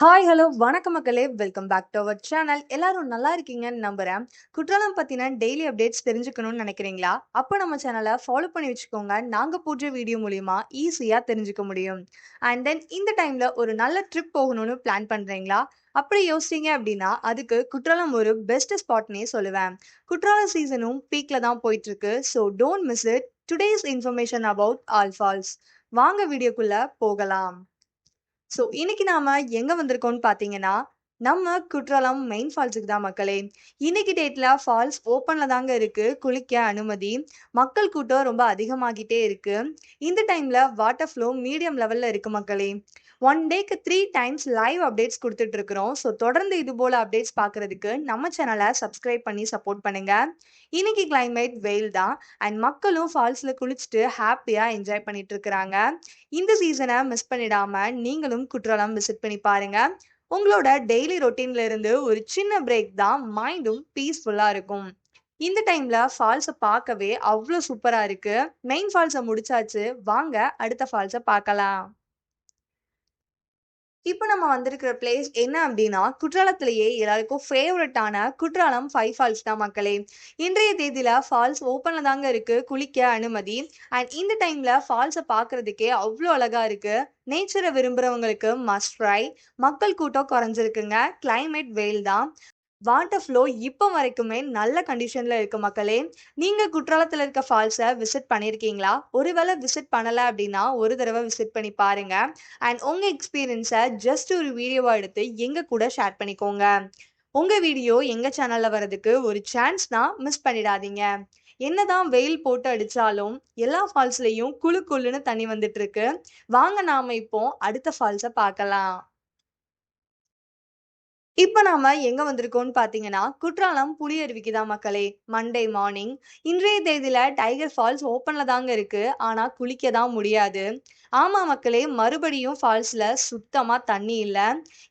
Hi, hello, வணக்கம் மக்களே! Welcome back to our channel. எல்லாரும் நல்லா இருக்கீங்கன்னு நம்புறேன். குற்றாலம் பத்தின டெய்லி அப்டேட்ஸ் தெரிஞ்சுக்கணும்னு நினைக்கிறீங்களா? அப்போ நம்ம சேனலை ஃபாலோ பண்ணி வச்சுக்கோங்க. நாங்கள் போடுற வீடியோ மூலியமா ஈஸியாக தெரிஞ்சுக்க முடியும். அண்ட் தென் இந்த டைம்ல ஒரு நல்ல ட்ரிப் போகணும்னு பிளான் பண்றீங்களா? அப்படி யோசிச்சீங்க அப்படின்னா, அதுக்கு குற்றாலம் ஒரு பெஸ்ட் ஸ்பாட்னே சொல்லுவேன். குற்றாலம் சீசனும் பீக்ல தான் போயிட்டு இருக்கு. So don't miss it. Today's information about all falls. வாங்க வீடியோக்குள்ள போகலாம். ஸோ இன்னைக்கு நாம எங்க வந்திருக்கோம்னு பார்த்தீங்கன்னா, நம்ம குற்றாலம் மெயின் ஃபால்ஸுக்கு தான் மக்களே. இன்னைக்கு டேட்ல ஃபால்ஸ் ஓப்பன்ல தாங்க இருக்கு. குளிக்க அனுமதி. மக்கள் கூட்டம் ரொம்ப அதிகமாகிட்டே இருக்கு. இந்த டைம்ல வாட்டர் ஃப்ளோ மீடியம் லெவல்ல இருக்கு மக்களே. ஒன் டேக்கு த்ரீ டைம்ஸ் லைவ் அப்டேட்ஸ் கொடுத்துட்டு இருக்கிறோம். ஸோ தொடர்ந்து இது போல அப்டேட்ஸ் பார்க்கறதுக்கு நம்ம சேனலை சப்ஸ்கிரைப் பண்ணி சப்போர்ட் பண்ணுங்க. இன்னைக்கு கிளைமேட் வெயில் தான். அண்ட் மக்களும் ஃபால்ஸ்ல குளிச்சுட்டு ஹாப்பியாக என்ஜாய் பண்ணிட்டு இருக்கிறாங்க. இந்த சீசனை மிஸ் பண்ணிடாம நீங்களும் குற்றாலம் விசிட் பண்ணி பாருங்க. உங்களோட டெய்லி ரொட்டீன்ல இருந்து ஒரு சின்ன பிரேக் தான் மைண்டும் பீஸ்ஃபுல்லா இருக்கும். இந்த டைம்ல ஃபால்ஸை பார்க்கவே அவ்வளோ சூப்பராக இருக்கு. மெயின் ஃபால்ஸை முடிச்சாச்சு. வாங்க அடுத்த ஃபால்ஸை பார்க்கலாம். இப்போ நம்ம வந்திருக்கிற பிளேஸ் என்ன அப்படின்னா, குற்றாலத்திலேயே எல்லாருக்கும் ஃபேவரட்டான குற்றாலம் ஃபைவ் ஃபால்ஸ் தான் மக்களே. இன்றைய தேதியில ஃபால்ஸ் ஓப்பன்ல தாங்க இருக்கு. குளிக்க அனுமதி. அண்ட் இந்த டைம்ல ஃபால்ஸை பார்க்கறதுக்கே அவ்வளோ அழகா இருக்கு. நேச்சரை விரும்புறவங்களுக்கு மஸ்ட் ட்ரை. மக்கள் கூட்டம் குறைஞ்சிருக்குங்க. கிளைமேட் வெயில் தான். வாட்டர் ஃப்ளோ இப்போ வரைக்குமே நல்ல கண்டிஷனில் இருக்கு மக்களே. நீங்கள் குற்றாலத்தில் இருக்க ஃபால்ஸை விசிட் பண்ணியிருக்கீங்களா? ஒருவேளை விசிட் பண்ணலை அப்படின்னா, ஒரு தடவை விசிட் பண்ணி பாருங்க. அண்ட் உங்கள் எக்ஸ்பீரியன்ஸை ஜஸ்ட் ஒரு வீடியோவாக எடுத்து எங்கள் கூட ஷேர் பண்ணிக்கோங்க. உங்கள் வீடியோ எங்கள் சேனலில் வரதுக்கு ஒரு சான்ஸ் தான். மிஸ் பண்ணிடாதீங்க. என்னதான் வெயில் போட்டு அடித்தாலும் எல்லா ஃபால்ஸ்லேயும் குளு குளுன்னு தண்ணி வந்துட்டு இருக்கு. வாங்க நாம இப்போ அடுத்த ஃபால்ஸை பார்க்கலாம். இப்ப நாம எங்க வந்திருக்கோம்னு பார்த்தீங்கன்னா, குற்றாலம் புலியருவிக்கு தான் மக்களே. Monday morning. இன்றைய தேதியில டைகர் ஃபால்ஸ் ஓப்பன்ல தாங்க இருக்கு. ஆனா குளிக்க தான் முடியாது. ஆமா மக்களே, மறுபடியும் ஃபால்ஸ்ல சுத்தமா தண்ணி இல்ல.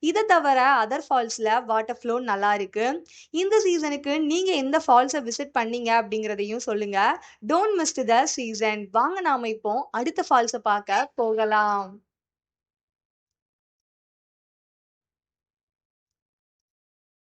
இதை தவிர அதர் ஃபால்ஸ்ல வாட்டர் ஃப்ளோ நல்லா இருக்கு. இந்த சீசனுக்கு நீங்க எந்த ஃபால்ஸை விசிட் பண்ணீங்க அப்படிங்கிறதையும் சொல்லுங்க. Don't miss the season. வாங்க நாம இப்போ அடுத்த ஃபால்ஸை பார்க்க போகலாம்.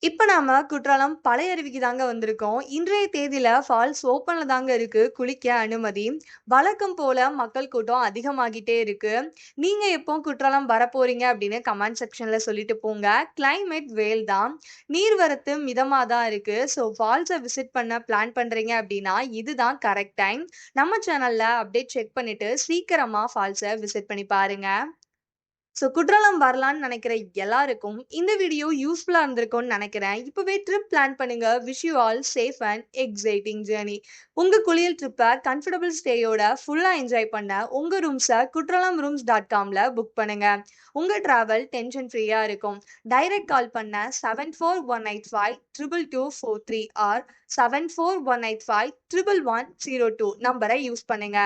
இப்போ நாம குற்றாலம் பழைய அருவிக்கு தாங்க வந்திருக்கோம். இன்றைய தேதியில ஃபால்ஸ் ஓப்பன்ல தாங்க இருக்கு. குளிக்க அனுமதி. வழக்கம் போல மக்கள் கூட்டம் அதிகமாகிட்டே இருக்கு. நீங்க எப்போ குற்றாலம் வரப்போறீங்க அப்படின்னு கமெண்ட் செக்ஷன்ல சொல்லிட்டு போங்க. கிளைமேட் வேல் தான். நீர்வரத்து மிதமாக தான் இருக்கு. ஸோ ஃபால்ஸை விசிட் பண்ண பிளான் பண்றீங்க அப்படின்னா, இதுதான் கரெக்ட் டைம். நம்ம சேனல்ல அப்டேட் செக் பண்ணிட்டு சீக்கிரமா ஃபால்ஸை விசிட் பண்ணி பாருங்க. ஸோ குற்றாலம் வரலான்னு நினைக்கிற எல்லாருக்கும் இந்த வீடியோ யூஸ்ஃபுல்லாக இருந்திருக்கும்னு நினைக்கிறேன். இப்போவே ட்ரிப் பிளான் பண்ணுங்க. Wish you all safe and exciting journey உங்கள் குளியல் ட்ரிப்பை கம்ஃபர்டபுள் ஸ்டேயோட ஃபுல்லாக என்ஜாய் பண்ண உங்கள் ரூம்ஸை குற்றாலம் ரூம்ஸ் டாட் காமில் புக் பண்ணுங்க. உங்கள் டிராவல் டென்ஷன் ஃப்ரீயாக இருக்கும். டைரக்ட் கால் பண்ண 7418522243 ஆர் 7418511102 நம்பரை யூஸ் பண்ணுங்க.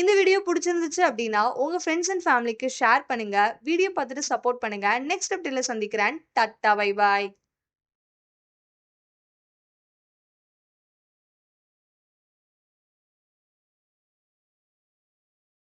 இந்த வீடியோ பிடிச்சிருந்துச்சு அப்படின்னா, உங்கள் ஃப்ரெண்ட்ஸ் அண்ட் ஃபேமிலிக்கு ஷேர் பண்ணுங்க. வீடியோ பார்த்துட்டு சப்போர்ட் பண்ணுங்க. நெக்ஸ்ட் அப்டேட்ல சந்திக்கிறேன். Tata bye bye.